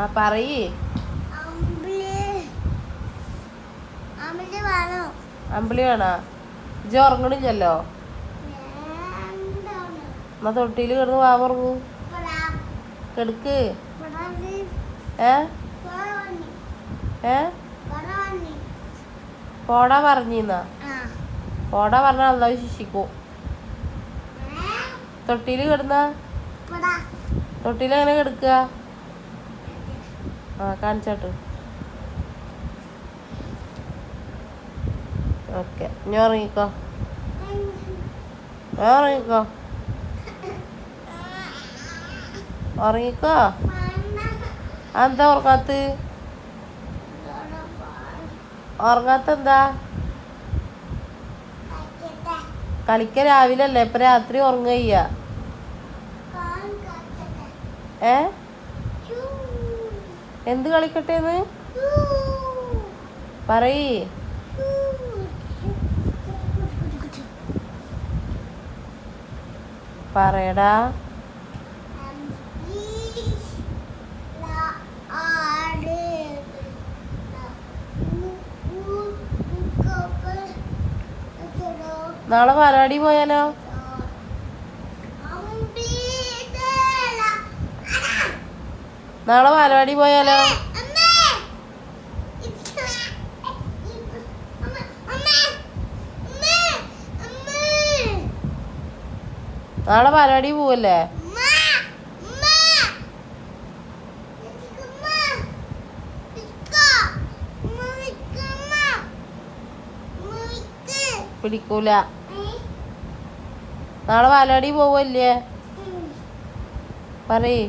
ആ പറയ് അമ്പിളി വേണോ ഇജ് ഉറങ്ങണില്ലല്ലോ. എന്നാ തൊട്ടിയിൽ കിടന്ന് വാമുറങ്ങൂ കെടുക്ക് പോടാ പറഞ്ഞിന്നാ. പോടാ പറഞ്ഞാൽ അല്ലാതെ ശിക്ഷിക്കും? തൊട്ടിയിൽ കിടന്ന. തൊട്ടിയിൽ എങ്ങനെ കിടക്കുക ആ കാണിച്ചാട്ട് ഓക്കെ ഞാൻ ഇറങ്ങിക്കോ ഞാൻ ഉറങ്ങിക്കോ. അതെന്താ ഉറങ്ങാത്ത ഉറങ്ങാത്ത എന്താ. കളിക്ക രാവിലെ അല്ലേ ഇപ്പൊ രാത്രി ഉറങ്ങയ്യ ഏ. എന്ത് കളിക്കട്ടെ എന്ന് പറയ്. പറയടാ. നാളെ പാലാടി പോയാലോ? നാളെ ബാലവാടി പോയാലോ? നാളെ ബാലവാടി പോവല്ലേ? പിടിക്കൂല. നാളെ ബാലവാടി പോവല്ലേ? പറയ്.